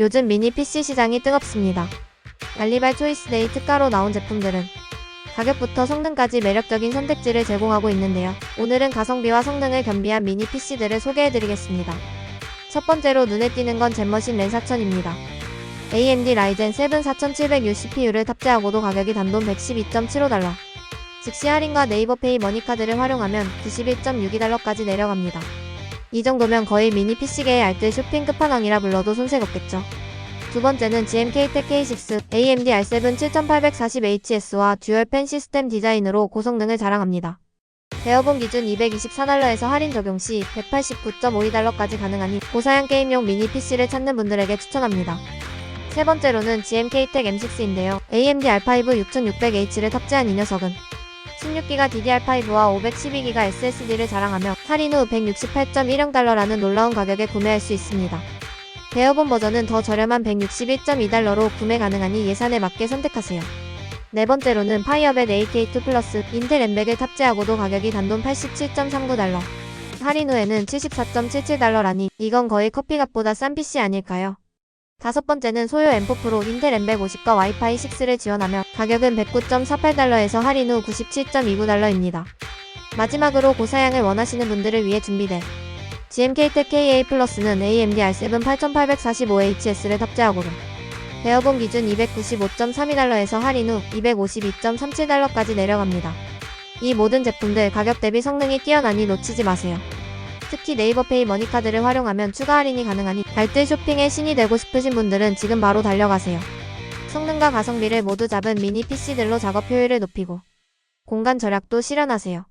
요즘 미니 PC 시장이 뜨겁습니다. 알리발 초이스데이 특가로 나온 제품들은 가격부터 성능까지 매력적인 선택지를 제공하고 있는데요. 오늘은 가성비와 성능을 겸비한 미니 PC들을 소개해드리겠습니다. 첫 번째로 눈에 띄는 건 젠머신 렌 4000입니다. AMD 라이젠 7 4700U CPU를 탑재하고도 가격이 단돈 112.75달러. 즉시 할인과 네이버 페이 머니카드를 활용하면 91.62달러까지 내려갑니다. 이 정도면 거의 미니 PC계의 알뜰 쇼핑 끝판왕이라 불러도 손색 없겠죠. 두 번째는 GMK-TEC K6 AMD R7 7840HS와 듀얼 펜 시스템 디자인으로 고성능을 자랑합니다. 대여본 기준 224달러에서 할인 적용 시 189.52달러까지 가능하니 고사양 게임용 미니 PC를 찾는 분들에게 추천합니다. 세 번째로는 GMK-TEC M6인데요. AMD R5 6600H를 탑재한 이 녀석은 16기가 DDR5와 512기가 SSD를 자랑하며 할인 후 168.10달러라는 놀라운 가격에 구매할 수 있습니다. 대여본 버전은 더 저렴한 161.2달러로 구매 가능하니 예산에 맞게 선택하세요. 네 번째로는 파이어벳 AK2 플러스 인텔 엠백을 탑재하고도 가격이 단돈 87.39달러. 할인 후에는 74.77달러라니 이건 거의 커피값보다 싼 PC 아닐까요? 다섯 번째는 소요 M4 프로 인텔 엠백 50과 와이파이 6를 지원하며 가격은 109.48달러에서 할인 후 97.29달러입니다. 마지막으로 고사양을 원하시는 분들을 위해 준비된 GMK-TEC KA 플러스는 AMD R7 8845HS를 탑재하고도 대여본 기준 295.32달러에서 할인 후 252.37달러까지 내려갑니다. 이 모든 제품들 가격 대비 성능이 뛰어나니 놓치지 마세요. 특히 네이버페이 머니카드를 활용하면 추가 할인이 가능하니 알뜰 쇼핑의 신이 되고 싶으신 분들은 지금 바로 달려가세요. 성능과 가성비를 모두 잡은 미니 PC들로 작업 효율을 높이고 공간 절약도 실현하세요.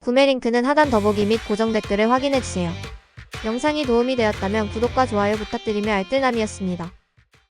구매 링크는 하단 더보기 및 고정 댓글을 확인해주세요. 영상이 도움이 되었다면 구독과 좋아요 부탁드리며 알뜰남이었습니다.